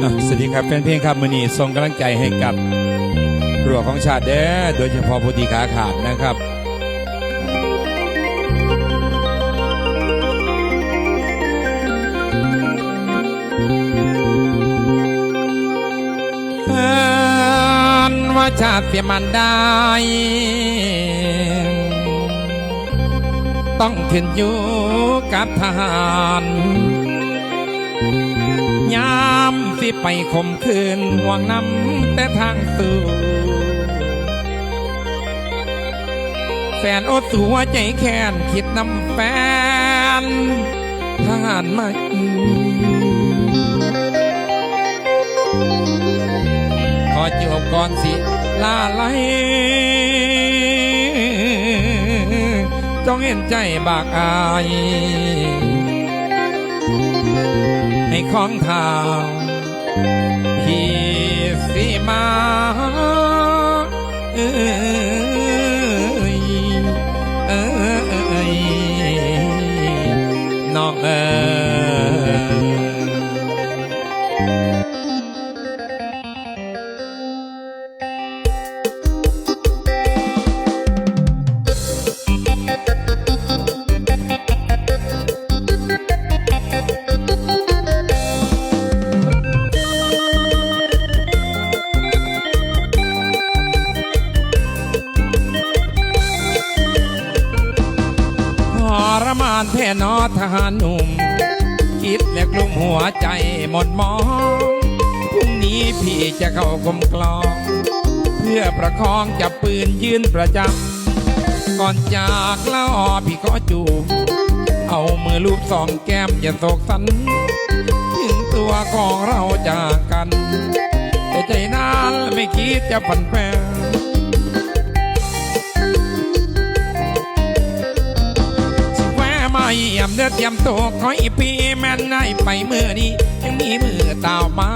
สวัสดีครับแฟนเพลงครับมือนี้ส่งกำลังใจให้กับครัวของชาติเด้อโดยเฉพาะผู้ที่ขาขาดนะครับว่าชาติเสียมันได้ ต้องขึ้นอยู่กับทหารยา สิไปคมคืนห่วงนำแต่ทางสู่แฟนอดสัวใจแค้นคิดนำแฟนทหารมาขอจบก่อนสิลาไลจงเห็นใจบากอายให้ของทาง พี่สิมาานแท่นอทหารหนุ่ม คิดและกลุ่มหัวใจหมดมองพรุ่งนี้พี่จะเข้ากลมกลอง เพื่อประคองจับปืนยืนประจำก่อนจากแล้วพี่ก็จูบเอามือลูบสองแก้มอย่าโศกสัน ถึงตัวของเราจากกัน แต่ใจนั้นไม่คิดจะผันแปร แวะมาเยี่ยมเด้อเตรียมตัวขออีพีแม่นได้ไปเมื่อนี้ ยังมีมือตาวมา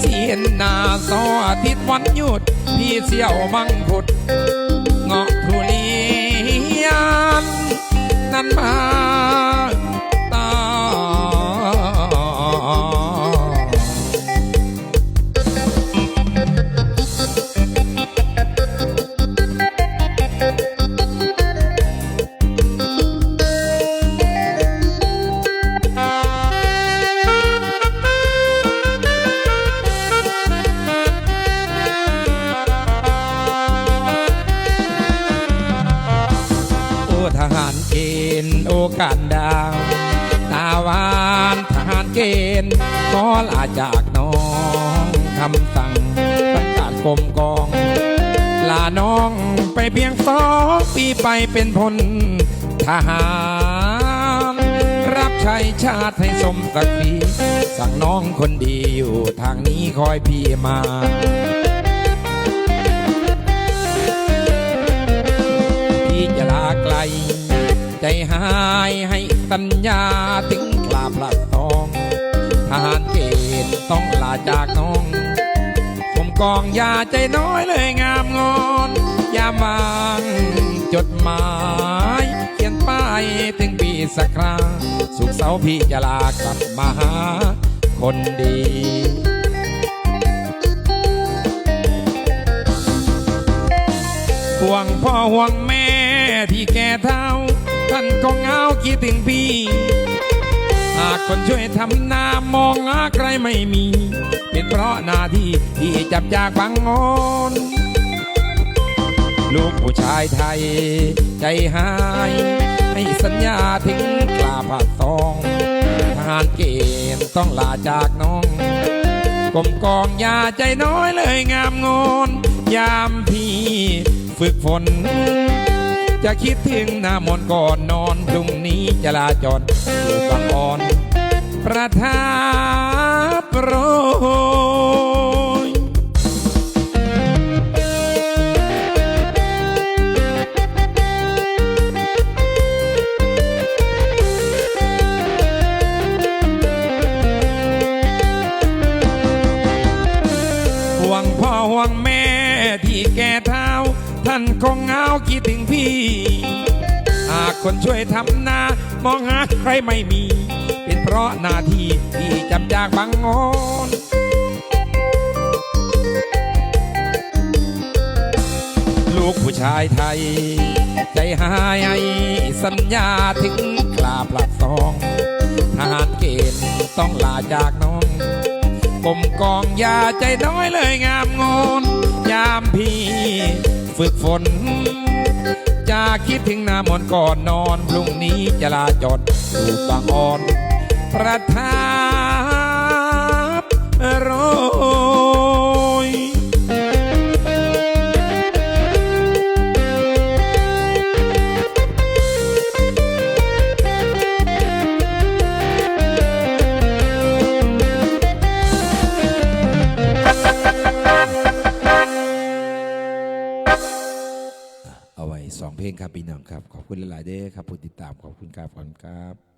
เสียนนาซออาทิตย์วันหยุด พี่เสี่ยวมังพุดเงาะทุเรียนนั้นมา การดาว ตาวานทหารเกณฑ์ขอลาจากน้องคำสั่งประกาศกรมกอง ลาน้องไปเพียงสองปีไปเป็นพลทหาร รับใช้ชาติให้สมศักดิ์ศรีสั่งน้องคนดีอยู่ทางนี้คอยพี่มาพี่จะลาไกล ใจหายให้สัญญาถึงกลาบลัดทองทหารเกณฑ์ต้องลาจากน้อง ผมกองยาใจน้อยเลยงามงอนยามวางจดหมาย เขียนป้ายถึงปีสักคราสุขเสาพี่จะลากลับมาหาคนดีห่วงพ่อห่วงแม่ที่แก่เท่า ท่านก็เงาคิดถึงพี่ หากคนช่วยทำนามองหาใครไม่มี เป็นเพราะหน้าที่ที่จับจากบางงอนลูกผู้ชายไทย ใจหายให้สัญญาถึงกลาผัดซองทหารเกณฑ์ต้องลาจากน้องกลมกองยาใจน้อยเลยงามงอนยามพี่ฝึกฝน จะคิดถึงหน้ามนก่อนนอนพรุ่งนี้จะลาจรสู่บางอ่อน ประทับโรยานคงเหงาคิดถึงพี่ หากคนช่วยทำนา มองหาใครไม่มี เป็นเพราะหน้าที่ที่จำจากบางงอนลูกผู้ชายไทย ใจหายสัญญาถึงกลาปลัดสองทหารเกณฑ์ต้องลาจากน้องกลมกองยาใจน้อยเลยงามงอนยามพี่ ฝึกฝน จะคิดถึงหน้ามนต์ก่อนนอนพรุ่งนี้จะลาจอดถูกบางอ่อน ประทับรอ เพลงครับพี่น้องครับ ขอบคุณหลายๆเด้อครับผู้ติดตามขอบคุณครับขอบคุณครับ